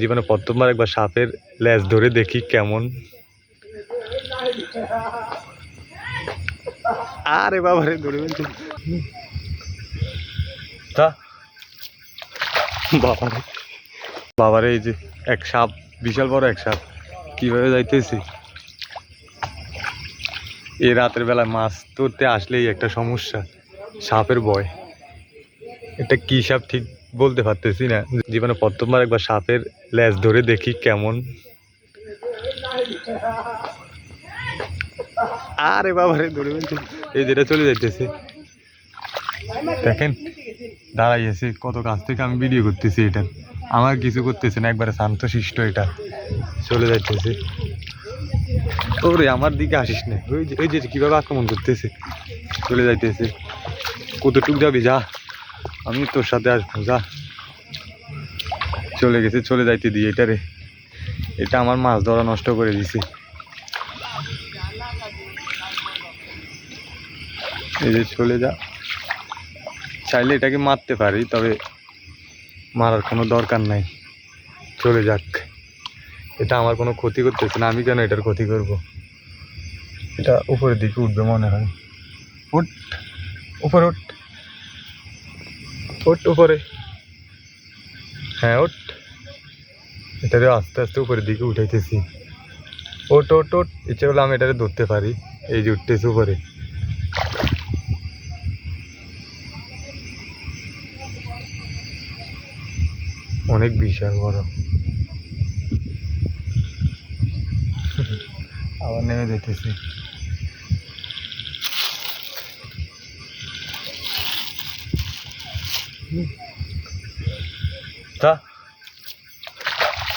জীবনে প্রথমবার একবার সাপের ল্যাজ ধরে দেখি কেমন। আরে বাবা রে, ধরে তা? বাবারে বাবারে এই যে এক সাপ, বিশাল বড় এক সাপ। কীভাবে যাইতেছি? এই রাতের বেলায় মাছ ধরতে আসলেই একটা সমস্যা, সাপের ভয়। এটা কি সাপ ঠিক বলতে পারতেছি না। জীবনে প্রথমবার একবার সাপের ল্যাজ ধরে দেখি কেমন। আরে বাবারে, ধরে ফেলছে এই যেটা চলে যাইতেছে। দেখেন দাঁড়াইয়েছে কত কাছ থেকে আমি ভিডিও করতেছি এটা। আমার কিছু করতেছে না, একবারে শান্ত শিষ্ট এটা। চলে যাইতেছে। ওরে, আমার দিকে আসিস না। ওই যে ওই যে কীভাবে আক্রমণ করতেছে। চলে যাইতেছে। কতটুক যাবি, যা। আমি তোর সাথে আসব, যা। চলে গেছে, চলে যাইতে দিই এটারে। এটা আমার মাছ ধরা নষ্ট করে দিছে। এই যে চলে যা। চাইলে এটাকে মারতে পারি, তবে মারার কোনো দরকার নাই। চলে যাক। এটা আমার কোনো ক্ষতি করতেছে না, আমি কেন এটার ক্ষতি করব? এটা উপরের দিকে উঠবে মনে হয়। উঠ, উপরে উঠ। ওট উপরে। হ্যাঁ ওট এটারে আস্তে আস্তে উপরের দিকে উঠাইতেছি। ওট ওট ওট ইচ্ছে করলে আমি এটারে ধরতে পারি। এই যে উঠতেছি উপরে। অনেক বিশাল বড়। আবার নেমে যেতেছি তা?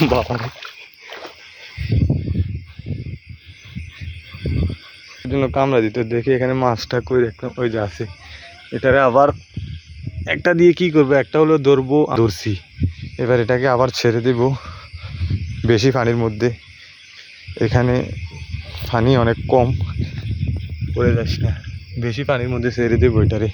বাবা জন্য কামড়া দিত, দেখি এখানে মাছটা কই দেখলাম ওই যে আছে। এটারে আবার একটা দিয়ে কি করব? একটা হলো ধরবো ধরছি। এবার এটাকে আবার ছেড়ে দেব বেশি পানির মধ্যে। এখানে পানি অনেক কম। পড়ে যাস না। বেশি পানির মধ্যে ছেড়ে দেবো এটারে।